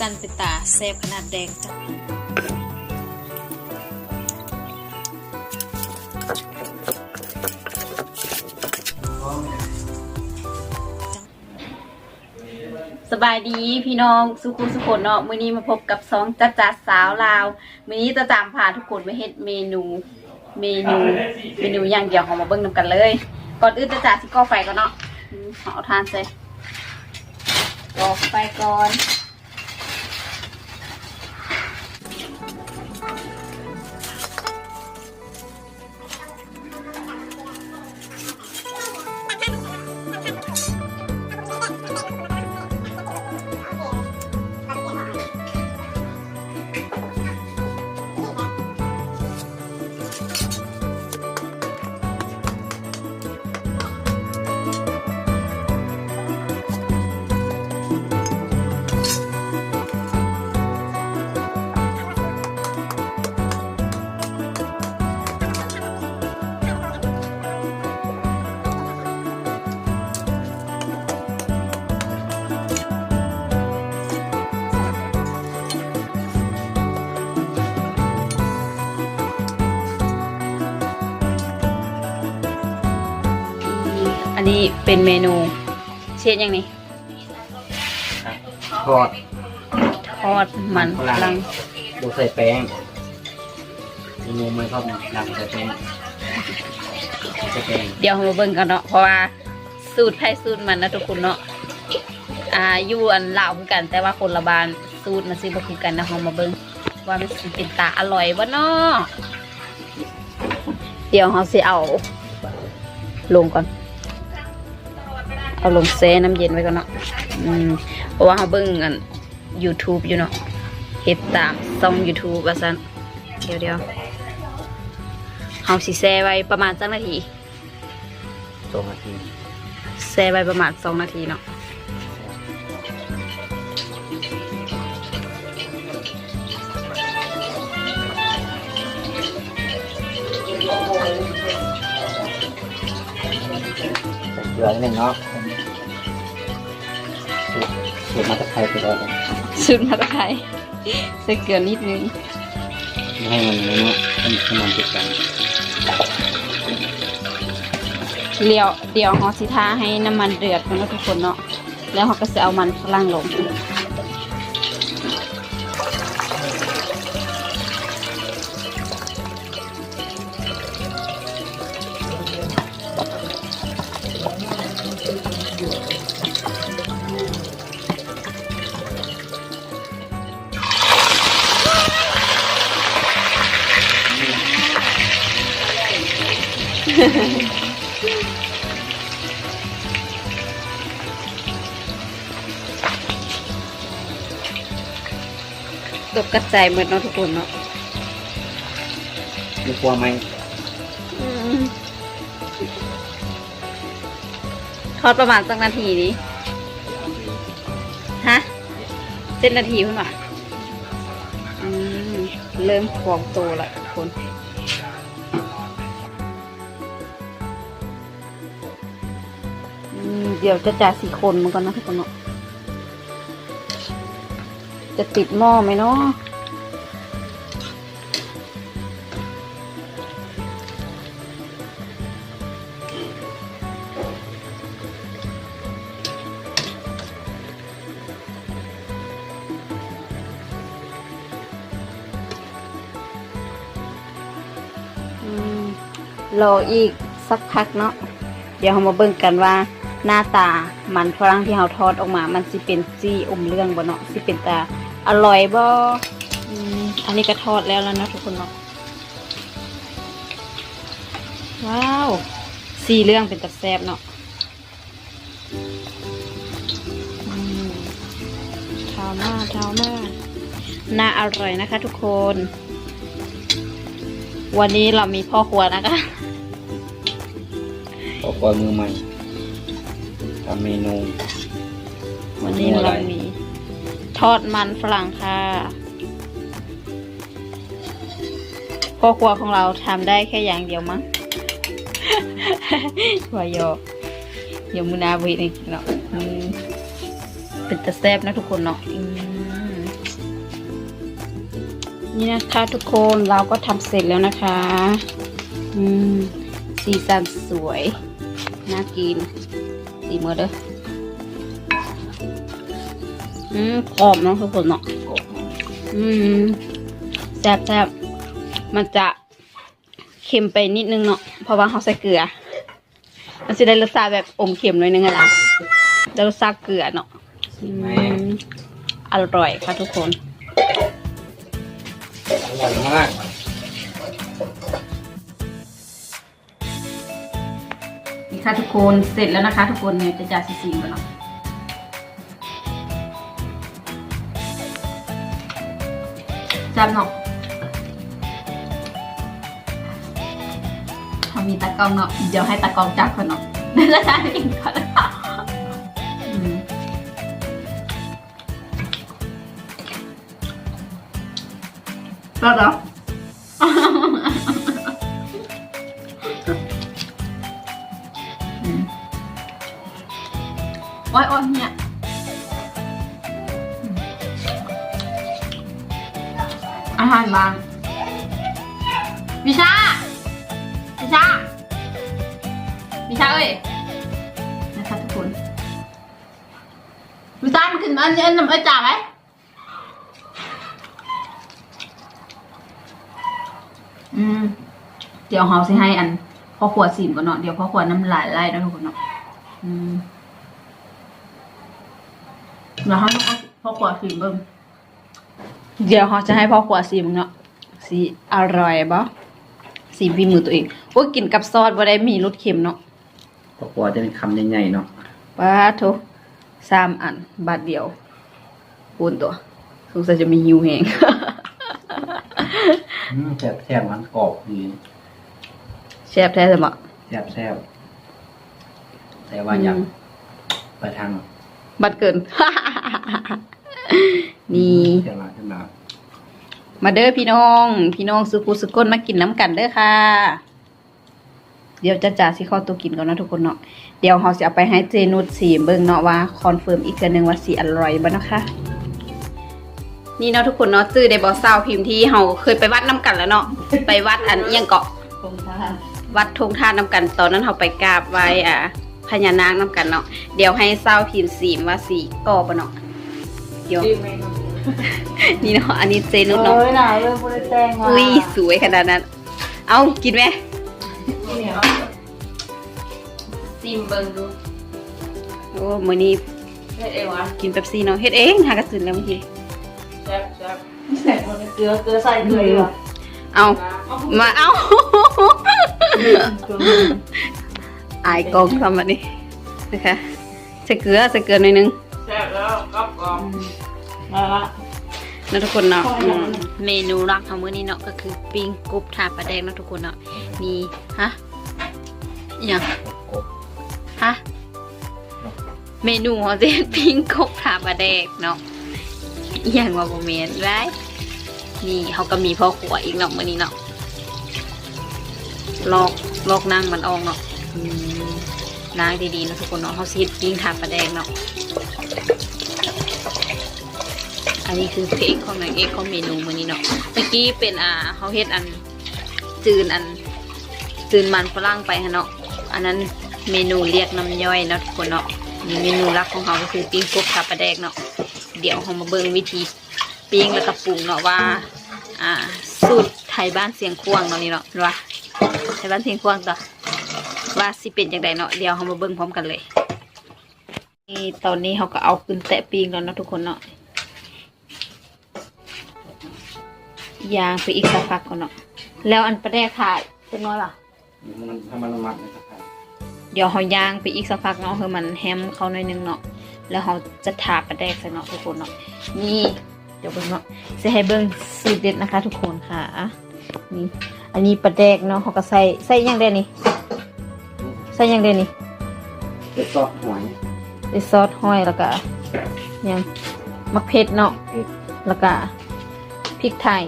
สันเป็นตาแซ่บขนาดแดงจ้ะสบายดีพี่น้องสุขุมสุขนเนาะมื้อนี้มาพบกับสองจัดจัดสาวลาวมื้อนี้จะจามพาทุกคนไปเฮ็ดเมนูเมนูเมนูอย่างเดียวของมาเบิ่งนำกันเลย ก่อนอื่นจะจ่าสิก่อไฟก่อนเนาะเอาทานใส่ก่อไฟก่อน นนี้เป็นเมนู เช่นอย่างนี้ทอดทอดมันฝรั่งดูใส่แป้งเมนูไม่ชอบดำใส่แป้งใส่แป้งเดี๋ยวเรามาเบิ่งกันเนาะเพราะว่าสูตรไทยสูตรมันนะทุกคนเนาะอ่าอยู่อันลาวคือกัน แต่ว่าคนละบานสูตรมันสิบ่คือกันนะเรามาเบิ่งว่ามันสิเป็นตาอร่อยบ่เนาะเดี๋ยวเราสิเอาลงก่อน เอาลงแช่น้ำเย็นไว้ก่อนเนาะอืมเพราะว่าเราเบิ่งอัน YouTube อยู่เนาะเฮ็ดตามช่อง YouTube ว่าซั่นเดี๋ยวเดี๋ยวเฮาสิแช่ไว้ประมาณจักนาทีสองนาทีแช่ไว้ประมาณสองนาทีเนาะใส่เกลือนิดนึงเนาะ สูตรสูตรมาจากไทยไปแล้วชุดมาตะไคร้ใส่เกลือนิดนึงไม่ให้มันเนาะให้ให้มันติดกันเดี๋ยวเดี๋ยวเราสิท้าให้น้ำมันเดือดก่อนเนาะทุกคนเนาะแล้วเราก็จะเอามันฝรั่งลง ตกกระจายหมดเนาะทุกคนเนาะไม่กลัวไหมทอดประมาณสักนาทีนี้ฮะเจ็ดนาทีคุณหรออืมเริ่มฟองโตแล้วทุกคน เดี๋ยวจะจ่าสี่คนมันก่อนนะทุกคนเนาะจะติดหม้อไหมเนาะรออีกสักพักเนาะ เดี๋ยวเรามาเบิ่งกันว่า หน้าตามันฝรั่งที่เราทอดออกมา มันสิเป็นสีอมเรื่องบ่เนาะสิเป็นตาอร่อยบ่ออันนี้ก็ทอดแล้วแล้วนะทุกคนเนาะว้าวสีเรื่องเป็นตะแซบเนาะท้ามากท้ามากน่าอร่อยนะคะ ทุกคน วันนี้เรามีพ่อครัวนะคะขอความมือใหม่ เมนูวันนี้เรามี ทอดมันฝรั่งค่ะพ่อครัวของเราทำได้แค่อย่างเดียวมั้งวายอเดี๋ยวมือนาวินี่เนาะเป็นตะแซบนะทุกคนเนาะนี่นะคะทุกคนเราก็ทำเสร็จแล้วนะคะ อืมสีสันสวย น่ากิน สีมือเด้ออืมกรอบเนาะทุกคนเนาะอืมแซ่บแซ่บมันจะเค็มไปนิดนึงเนาะเพราะว่าเขาใส่เกลือ มันจะได้รสชาติแบบอมเค็มหน่อยนึงอะล่ะแล้วรสชาติเกลือเนาะอืมอร่อยค่ะทุกคน อร่อยมาก ค่ะทุกคนเสร็จแล้วนะคะ ทุกคนเนี่ยจะจ่าสีสีกันเนาะจำเนาะเขามีตะกรองเนาะเดี๋ยวให้ตะกรองจับคนเนาะเดี๋ยวจะได้กินก่อนอืมรอดเหรอ บาง วิชา วิชา วิชาเอ้ย นะคะทุกคน วิชา มันขึ้นมาอันนี้อันน้ำเอ้ยจ่าไหมอืม เดี๋ยวเฮาสิให้อันพ่อขวดสิมก่อนเนาะ เดี๋ยวพ่อขวดน้ำลายไหลเนาะทุกคนเนาะ อืมเดี๋ยวเฮาพ่อขวดสิมเบิ่ง เดี๋ยวเฮาจะให้พ่อขวดสิมเนาะสีอร่อยบ่สีฝีมือตัวเองโอ้ยกินกับซอสบ่ได้มีรสเค็มเนาะก็กลัวจะเป็นคำใหญ่ๆเนาะป้าโถสามอัน บาทเดียวปูนตัวสงสัยจะมีหิวแหงอืมแซ่บแซ่บมันกรอบดีแซ่บแท้สมะแซ่บแซ่บแต่ว่าอยากไปทางบัตรเกิน นี่เดี๋ยวมา ขึ้นมามาเด้อพี่น้อง พี่น้องสุกุสุกนมากินน้ำกันเด้อค่ะ เดี๋ยวจะจ่าสิข้าตัวกินก่อนนะทุกคนเนาะเดี๋ยวเราจะเอาไปให้เจนุชสีเบิ่งเนาะว่าคอนเฟิร์มอีกเทื่อนึงว่าสีอร่อยบ่นะคะนี่เนาะทุกคนเนาะจื้อได้บอกสาวพิมพ์ที่เราเคยไปวัดน้ำกันแล้วเนาะไปวัดอันอิหยังเกาะวัดทงท่าน้ำกันตอนนั้นเราไปกราบไว้อ่าพญานาคน้ำกันเนาะเดี๋ยวให้สาวพิมพ์สีว่าสีก่อบ่เนาะเดี๋ยว นี่เนาะอันนี้เจนุชเนาะเอ้ยหนาเรื่องบริแตงมาอุ้ยสวยขนาดนั้น เอากินไหมนี่เหรอซิมเบิงดูโอ้มื้อนี้เฮ็ดเองวะกินเป๊ปซี่เนาะเฮ็ดเองหากระสืนแล้วเมื่อกี้แซ่บแซ่บใส่หมดเลยเกลือเกลือใส่เกลือดีกว่าเอามาเอาอายกองทำแบบนี้นะคะใส่เกลือใส่เกลือหน่อยนึงแซ่บแล้วกับกอม มาละนะทุกคนเนาะขอบคุณอืมเมนูรักของมื้อนี้เนาะก็คือปิ้งกบทาปลาแดงเนาะทุกคนเนาะมีฮะอหย่างกบฮะเมนูเขาจะปิ้งกบทาปลาแดงเนาะอหย่างว่าโมเมนต์ไรนี่เขาก็มีพ่อขวอีกเนาะมื้อนี้เนาะลอกลอกนั่งมันออกเนาะอืมล้างดีๆเนาะทุกคนเนาะเขาซีดปิ้งทาปลาแดงเนาะ อันนี้คือเพลงของนางเอกของเมนูมื้อนี้เนาะเมื่อกี้เป็นอ่าเขาเฮ็ดอันจืนอันจืนมันฝรั่งไปฮะเนาะอันนั้นเมนูเรียกน้ำย่อยเนาะทุกคนเนาะนี่เมนูหลักของเขาก็คือปิ้งกบกับปลาแดกเนาะเดี๋ยวเรามาเบิ่งวิธีปิ้งแล้วก็ปรุงเนาะว่าอ่าสูตรไทยบ้านเสียงควงเนาะนี่เนาะว่าไทยบ้านเสียงควงต่อว่าสิเป็นอย่างไรเนาะเดี๋ยวเรามาเบิ่งพร้อมกันเลยนี่ตอนนี้เขาก็เอาขึ้นแตะปิ้งแล้วเนาะทุกคนเนาะ ยางไปอีกสักพักก่อนเนาะแล้วอันประแดกถ่ายเป็นน้อยป่ะมันถ้ามันมัดนะครับเดี๋ยวเขาย่างไปอีกสักพักเนาะคือมันแฮมเขาหน่อยนึงเนาะแล้วเขาจะถาประแดกใส่เนาะทุกคนเนาะนี่เดี๋ยวเบิ่งเนาะจะให้เบิ่งสูตรเด็ดนะคะ ทุกคนค่ะนี่อันนี้ประแดกเนาะเขาก็ใส่ใส่หยังได้นี่ใส่หยังได้นี่เป็นซอสหอยใส่ซอสห้อยแล้วก็หยังมักเพชรเนาะเผ็ดแล้วก็พริกไทย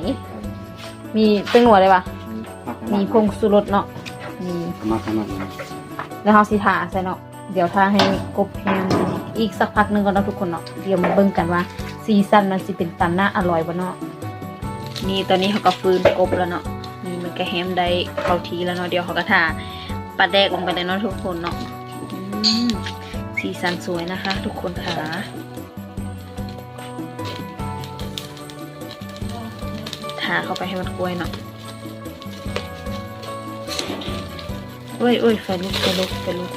มีเป็นหัวเลยปะมักมีพงสุรสเนาะมีมักมักมักแล้วเราสิทาใส่เนาะเดี๋ยวถ้าให้กบแห้งอีกสักพักหนึงก่อนเนาะทุกคนเนาะเดี๋ยวมาเบิ่งกันว่าซีซันมันสิเป็นตันหน้าอร่อยบ่เนาะนี่ตอนนี้เขาก็ฟื้นกบแล้วเนาะนี่มันก็แฮมได้เข้าทีแล้วเนาะเดี๋ยวเขาก็ทาปลาแดกลงไปเลยเนาะทุกคนเนาะอืมสีสันสวยนะคะ ทุกคนค่ะาเข้าไปให้มันกล้วยเนาะโอ้ยโอ้ยไฟลุกไฟลุกไฟลุก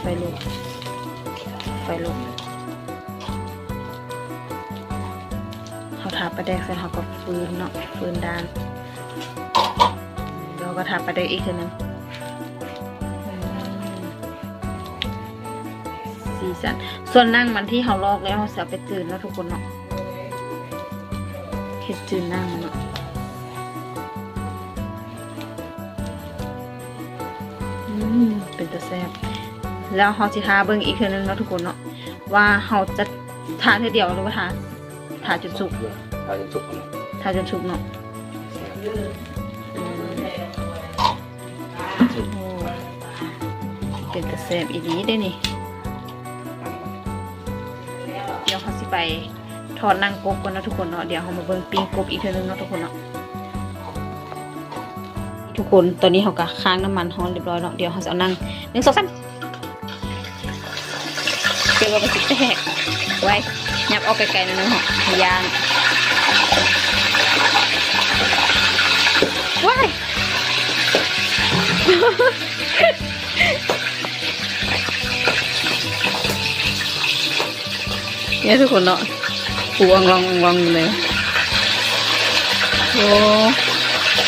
ไฟลุกไฟลุกเขาทาปลาแดกใส่เขาก็ฟื้นเนาะฟื้นด้านเราก็ทาปลาแดกอีกทีนึงสีสันส่วนนั่งมันที่เขาลอกแล้วเขาจะเอาไปจืนแล้วทุกคนเนาะเฮ็ดจืนนั่งมันเนาะ เป็นตัวแซ่บแล้วเขาจะทาเบิ่งอีกเทีนึงเนาะทุกคนเนาะว่าเขาจะทาเท่าเดียวหรือว่าทาทาจนสุกเราจะสุกแล้วทาจนสุกเนาะอืมสุกโอ้เป็นตัวแซ่บอีดีได้นี่ เดี๋ยวเขาสิไปทอดนางกบกันเนาะทุกคนเนาะ เดี๋ยวเขามาเบิ่งปิ้งกบอีกเทีนึงเนาะทุกคนเนาะ ทุกคนตอนนี้เขาก็ค้างน้ำมันฮ้อนเรียบร้อยเนาะเดี๋ยวเขาจะเอานั่งหนึ่งสองสามเกี่ยวกับสิแตกไว้ยับออกไกลๆหนอยนึงเหรอยานว้ายเนี่ยทุกคนเนาะปูวังวังวังวังอยู่เลยโอ้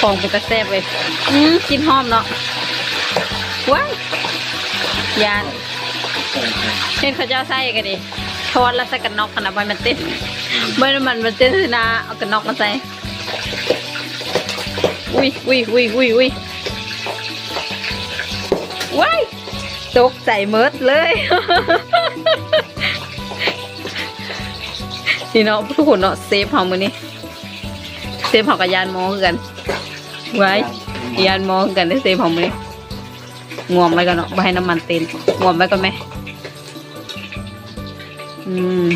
ของเป็นตะแซ่บเลยอืมกินหอมเนาะว้ายยานเห็นเขาเจ้าไส้กันดิทอดแล้วใส่กันนอกขนาดใบมันเต้นใบมันมันเต้นสินะเอากันนอกมาใส่อุ้ยอุ้ยอุ้ยอุ้ยอุ้ยว้ายตกใจเมิดเลยนี่เนาะทุกคนเนาะเซฟเฮามือนี้เซฟเฮากับยานมอคือกัน ไว้ยานมอคือกันได้เซฟเฮามือนี้งวมไว้กันเนาะไม่ให้น้ำมันเต็มงวมไว้ก่อนไหมอืม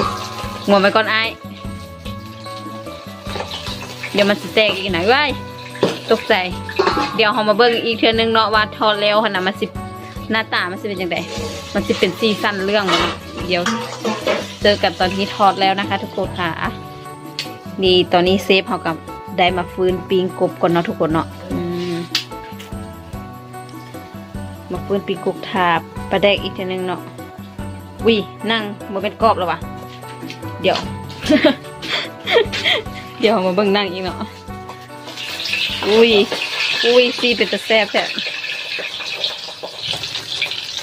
งวมไว้ก่อนไอ้เดี๋ยวมันสิแตกอีกนะเว้ยตกใจ เดี๋ยวเฮามาเบิ่งอีกเทื่อนึงเนาะว่าทอดแล้วขนาดมันสิหน้าตามันสิเป็นยังไงมันสิเป็นซีซั่นเรื่อง เดี๋ยวเจอกันตอนที่ทอดแล้วนะคะ ทุกคนค่ะนี่ตอนนี้เซฟเขากับ ได้มาฟื้นปิงกบก่อนเนาะทุกคนเนาะมาฟื้นปิงกบทาปลาแดกอีกทีนึงเนาะวินั่งมาเป็นกรอบแล้ววะเดี๋ยว เดี๋ยวมาเบิ่งนั่งอีกเนาะอุ้ยอุ้ยซีเป็นตะแซ่บแท้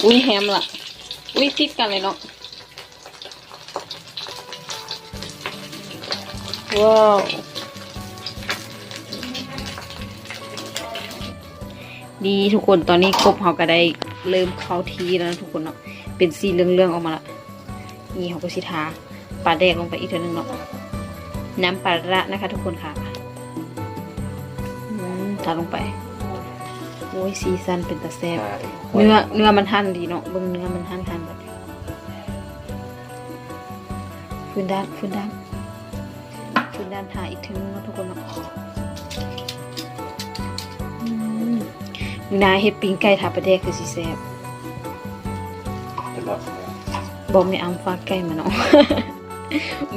อุ้ยแฮมล่ะอุ้ยติดกันเลยเนาะว้าว ดีทุกคนตอนนี้ครบเขาก็ได้เริ่มเข้าทีแล้วนะทุกคนเนาะเป็นสีเรื่องๆออกมาละนี่เขาก็สิทาปลาแดกลงไปอีกเทีนึงเนาะน้ำปลาระนะคะ ทุกคนค่ะอืมทาลงไปโอ้ยซีซันเป็นตาแซ่บเนื้อเนื้อมันหั่นดีเนาะเบิ่งเนื้อมันหั่นหั่นแบบฟื้นด้านฟื้นด้านคืนด้านทาอีกทีนึงเนาะทุกคนเนาะ นายเฮ็ดปิ้งไก่ทาประเดกคือสิแซ่บบอกบอกไม่เอาฝากไก่มาเนาะ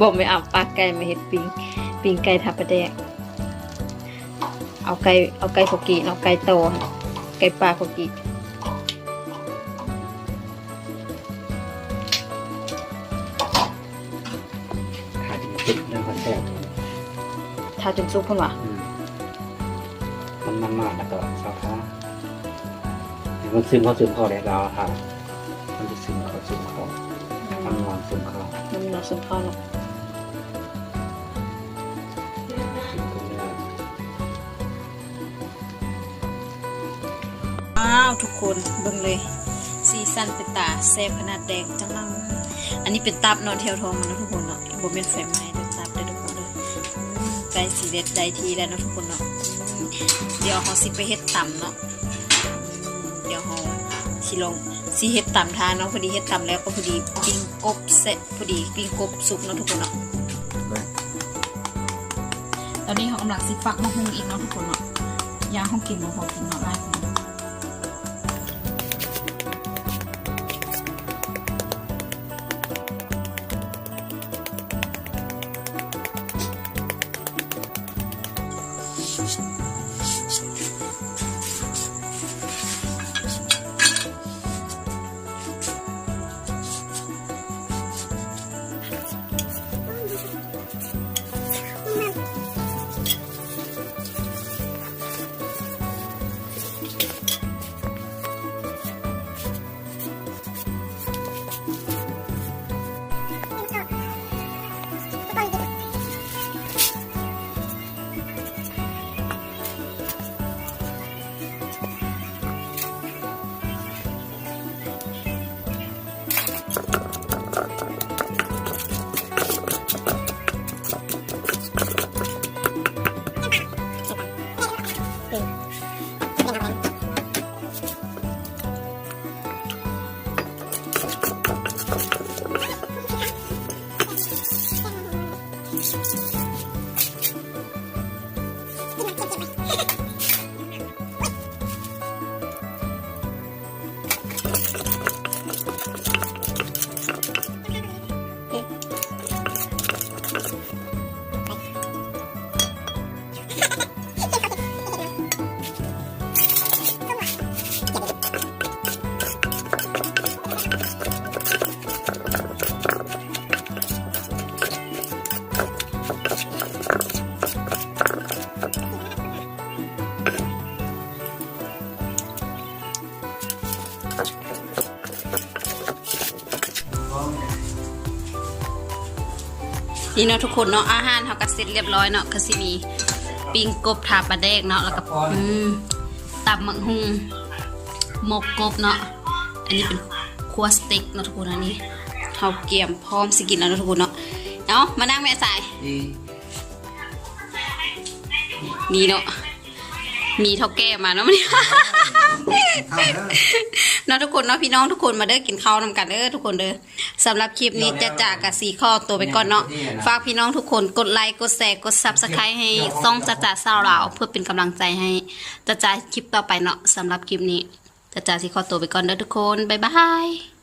บอกไม่เอาฝากไก่มาเฮ็ดปิ้งปิ้งไก่ทาประเดกเอาไก่เอาไก่โคกิเนาะไก่โตไก่ปลาโคกิขาดติดเรื่องคนเซ็ปต์ทาจนสุกพุ่นว่ะมันมันมากแล้วก็ซาท้าเดี๋ยว มันซึมเข้าซึมเข้าเลยเราค่ะ มันจะซึมเข้าซึมเข้ามันนอนซึมเข้าน้ำน้ำซุปข้าวเนซึมเข้าเนื้ออ้าวทุกคนเบิ่งเลยซีซันเป็นตาแซ่บขนาดแดงจังลังอันนี้เป็นตับนาะเทียวทองมันนะทุกคนเนาะโบเป็นไฟไหม้เด้อตับเด้ทุกคนเด้ออืมไก่สีเด็ดไดทีแล้วนะทุกคนเนาะเดี๋ยวเขาสิไปเฮ็ดตำเนาะ เดี๋ยวเขาสิลงสิเฮ็ดตำทานเนาะพอดีเฮ็ดตำแล้วก็พอดีปิ้งกบเสร็จพอดีปิ้งกบสุกเนาะทุกคนเนาะอนนี้เขากำลังสิฟักมะฮุงอีกเนาะทุกคนเนาะยางเขากินมาพอกินเนาะได้ นี่เนาะทุกคนเนาะอาหารเขาก็เสร็จเรียบร้อยเนาะก็สิมี ปิ้งกบทาปลาแดกเนาะแล้วก็อืมตับหมักหุงหมกกบเนาะอันนี้เป็นครัวสเต็กเนาะทุกคนอันนี้เขาเกี่ยมพร้อมสิกินแล้วเนาะทุกคนเนาะเนาะมานั่งแม่สายดีนี่เนาะ มีเท่าแก่มาเนาะมันนี้ข้าวแล้วเนาะทุกคนเนาะพี่น้องทุกคนมาเด้อกินข้าวนำกันเด้อทุกคนเด้อสำหรับคลิปนี้จะจากกับสีข้อตัวไปก่อนเนาะฝากพี่น้องทุกคนกดไลค์กดแชร์กดซับสไครต์ให้ซ่องจะจ่าสาวลาวเพื่อเป็นกำลังใจให้จะจ่าคลิปต่อไปเนาะสำหรับคลิปนี้จะจ่าสีข้อตัวไปก่อนเด้อทุกคนบ๊ายบาย